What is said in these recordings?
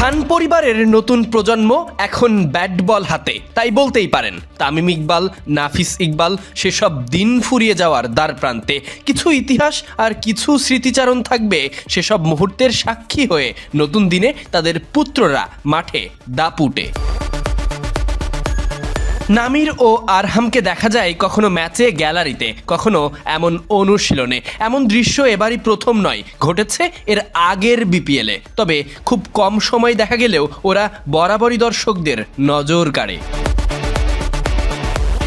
খান পরিবারের নতুন প্রজন্ম এখন ব্যাট বল হাতে, তাই বলতেই পারেন। তামিম ইকবাল, নাফিস ইকবাল, সেসব দিন ফুরিয়ে যাওয়ার দ্বার প্রান্তে কিছু ইতিহাস আর কিছু স্মৃতিচারণ থাকবে, সেসব মুহূর্তের সাক্ষী হয়ে নতুন দিনে তাদের পুত্ররা মাঠে দাপুটে। নামির ও আরহামকে দেখা যায় কখনো ম্যাচে, গ্যালারিতে, কখনো এমন অনুশীলনে। এমন দৃশ্য এবারই প্রথম নয়, ঘটেছে এর আগের বিপিএলে। তবে খুব কম সময় দেখা গেলেও ওরা বরাবরই দর্শকদের নজর কাড়ে।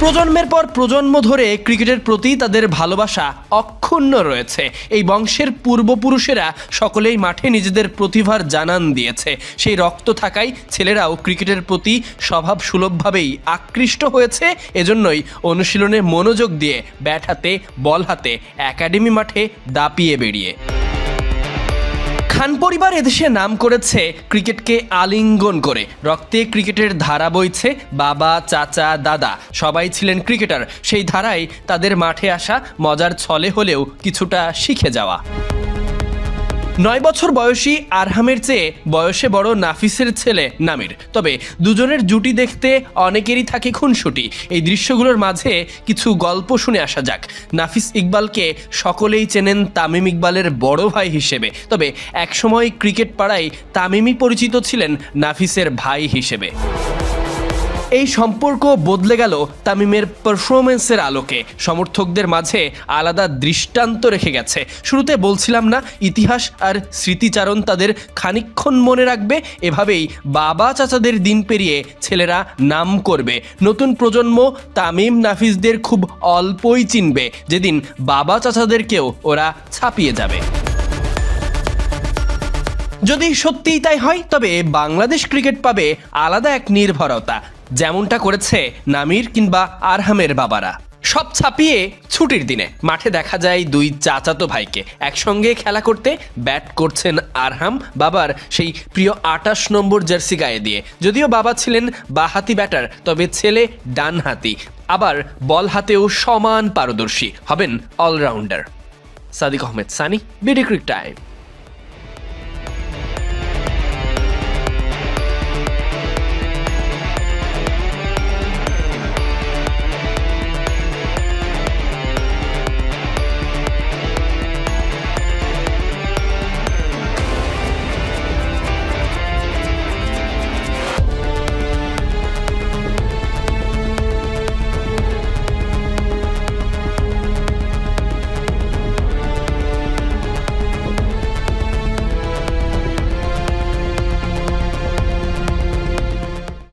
প্রজন্মের পর প্রজন্ম ধরে ক্রিকেটের প্রতি তাদের ভালোবাসা অক্ষুণ্ণ রয়েছে। এই বংশের পূর্বপুরুষেরা সকলেই মাঠে নিজেদের প্রতিভার জানান দিয়েছে। সেই রক্ত থাকায় ছেলেরাও ক্রিকেটের প্রতি স্বভাব সুলভভাবেই আকৃষ্ট হয়েছে। এজন্যই অনুশীলনে মনোযোগ দিয়ে ব্যাট হাতে, বল হাতে, একাডেমি মাঠে দাপিয়ে বেরিয়ে খান পরিবার এদেশে নাম করেছে, ক্রিকেটকে আলিঙ্গন করে। রক্তে ক্রিকেটের ধারা বইছে, বাবা, চাচা, দাদা, সবাই ছিলেন ক্রিকেটার। সেই ধারায় তাদের মাঠে আসা মজার ছলে হলেও কিছুটা শিখে যাওয়া। নয় বছর বয়সী আরহামের চেয়ে বয়সে বড় নাফিসের ছেলে নামির। তবে দুজনের জুটি দেখতে অনেকেরই থাকে খুনসুটি। এই দৃশ্যগুলোর মাঝে কিছু গল্প শুনে আসা যাক। নাফিস ইকবালকে সকলেই চেনেন তামিম ইকবালের বড় ভাই হিসেবে। তবে একসময় ক্রিকেট পাড়ায় তামিমই পরিচিত ছিলেন নাফিসের ভাই হিসেবে। এই সম্পর্ক বদলে গেল তামিমের পারফরমেন্সের আলোকে। সমর্থকদের মাঝে আলাদা দৃষ্টান্ত রেখে গেছে। শুরুতে বলছিলাম না, ইতিহাস আর স্মৃতিচারণ তাদের খানিক্ষণ মনে রাখবে, এভাবেই বাবা চাচাদের দিন পেরিয়ে ছেলেরা নাম করবে। নতুন প্রজন্ম তামিম নাফিসদের খুব অল্পই চিনবে। যেদিন বাবা চাচাদেরকেও ওরা ছাপিয়ে যাবে। যদি সত্যিই তাই হয়, তবে বাংলাদেশ ক্রিকেট পাবে আলাদা এক নির্ভরতা। যেমনটা করেছে নামির কিংবা আরহামের বাবারা। সব ছাপিয়ে ছুটির দিনে মাঠে দেখা যায় দুই চাচাতো ভাইকে। একসঙ্গে খেলা করতে ব্যাট করছেন আরহাম বাবার সেই প্রিয় আটাশ নম্বর জার্সি গায়ে দিয়ে। যদিও বাবা ছিলেন বাহাতি ব্যাটার, তবে ছেলে ডান হাতি আবার বল হাতেও সমান পারদর্শী হবেন allrounder. Sadik Ahmed, Sunny, BD Cric Time.